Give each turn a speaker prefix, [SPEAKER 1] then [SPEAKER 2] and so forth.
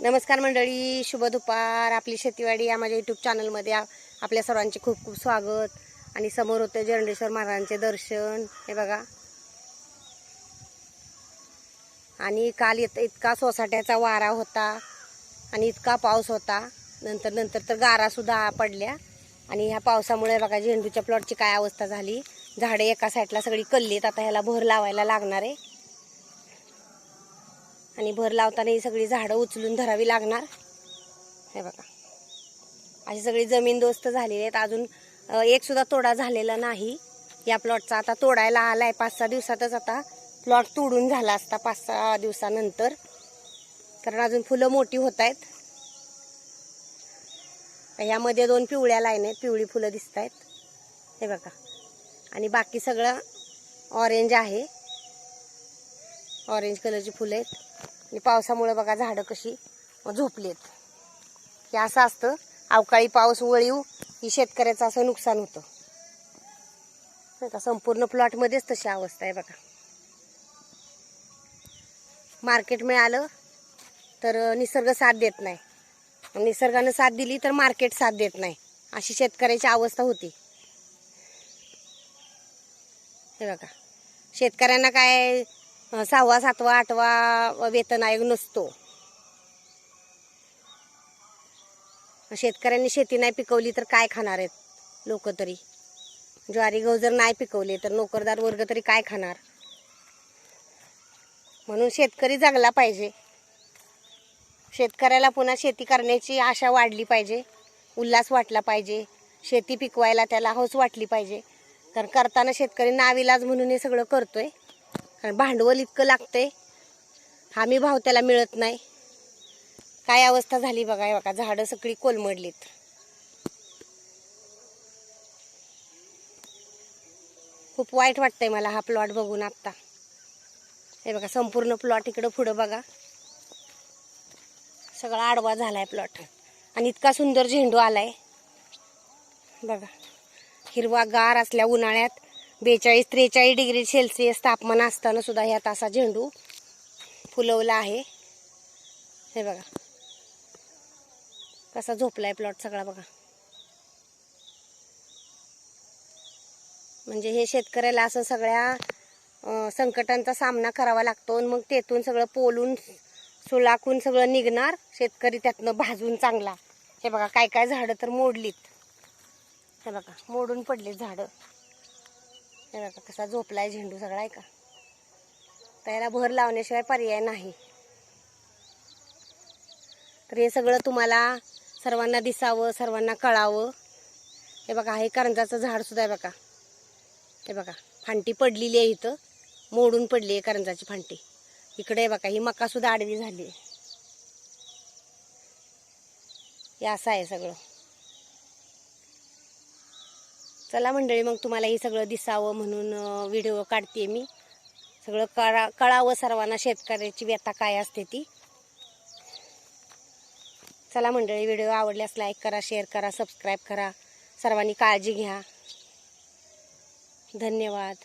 [SPEAKER 1] नमस्कार मंडळी शुभ दुपार. आपली शेतीवाडी या माझ्या युट्यूब चॅनलमध्ये आपल्या सर्वांचे खूप खूप स्वागत. आणि समोर होते जरंडेश्वर महाराजांचे दर्शन. हे बघा. आणि काल येत इतका सोसाट्याचा वारा होता आणि इतका पाऊस होता. नंतर नंतर तर गारासुद्धा पडल्या. आणि ह्या पावसामुळे बघा झेंडूच्या प्लॉटची काय अवस्था झाली. झाडे एका साईडला सगळी कल्लीत. आता ह्याला भर लावायला लागणार आहे. आणि भर लावताना ही सगळी झाडं उचलून धरावी लागणार. हे बघा. अशी सगळी जमीन दोस्त झालेली आहेत. अजून एकसुद्धा एक सुद्धा तोडा झालेला नाही या प्लॉटचा आता तोडायला आलाय पाच सहा दिवसातच आता प्लॉट तोडून झाला असता पाच सहा दिवसानंतर. कारण अजून फुलं मोठी होत आहेत. यामध्ये दोन पिवळ्या लाईन आहेत. पिवळी फुलं दिसत आहेत. हे बघा. आणि बाकी सगळं ऑरेंज आहे. ऑरेंज कलरची फुलं आहेत. आणि पावसामुळे बघा झाडं कशी झोपलेत. हे असं असतं अवकाळी पाऊस वळीव ही शेतकऱ्याचं असं नुकसान होतं. नाही का संपूर्ण प्लॉटमध्येच तशी अवस्था आहे बघा. मार्केट मिळालं तर निसर्ग साथ देत नाही. निसर्गानं साथ दिली तर मार्केट साथ देत नाही. अशी शेतकऱ्याची अवस्था होती. हे बघा. शेतकऱ्यांना काय सहावा सातवा आठवा वेतन आयोग नसतो. शेतकऱ्यांनी शेती नाही पिकवली तर काय खाणार आहेत लोक तरी? ज्वारी गहू जर नाही पिकवले तर नोकरदार वर्ग तरी काय खाणार? म्हणून शेतकरी जगला पाहिजे. शेतकऱ्याला पुन्हा शेती करण्याची आशा वाढली पाहिजे. उल्हास वाटला पाहिजे. शेती पिकवायला त्याला हौस वाटली पाहिजे. कारण करताना शेतकरी नाविलाज म्हणून हे सगळं करतोय. कारण भांडवल इतकं लागतंय. हमी भाव त्याला मिळत नाही. काय अवस्था झाली बघा हे बघा झाडं सगळी कोलमडलीत. खूप वाईट वाटतंय मला हा प्लॉट बघून आत्ता. हे बघा संपूर्ण प्लॉट इकडं पुढं बघा. सगळा आडवा झालाय प्लॉट. आणि इतका सुंदर झेंडू आलाय. बघा हिरवा गार असल्या उन्हाळ्यात. बेचाळीस त्रेचाळीस डिग्री सेल्सिअस तापमान असताना सुद्धा ह्यात असा झेंडू फुलवला आहे. हे बघा. कसा झोपलाय प्लॉट सगळा बघा. म्हणजे हे शेतकऱ्याला असं सगळ्या संकटांचा सामना करावा लागतो आणि मग तेथून सगळं पोलून सुलाखून सगळं निघणार शेतकरी त्यातनं भाजून चांगला. हे बघा काय काय झाडं तर मोडलीत. हे बघा मोडून पडलीत झाडं. हे बघा कसा झोपलाय झेंडू सगळा आहे का? त्याला भर लावण्याशिवाय पर्याय नाही. तर हे सगळं तुम्हाला सर्वांना दिसावं सर्वांना कळावं. हे बघा हे करंजाचं झाड सुद्धा आहे बघा. हे बघा फांटी पडलेली आहे इथं. मोडून पडली आहे करंजाची फांटी. इकडे बघा ही मका सुद्धा आडवी झाली आहे. हे असं आहे सगळं. चला मंडळी मग तुम्हाला हे सगळं दिसावं म्हणून व्हिडिओ काढते मी. सगळं कळा कळावं सर्वांना शेतकऱ्याची व्यथा काय असते ती. चला मंडळी व्हिडिओ आवडल्यास लाईक करा शेअर करा सबस्क्राईब करा. सर्वांनी काळजी घ्या. धन्यवाद.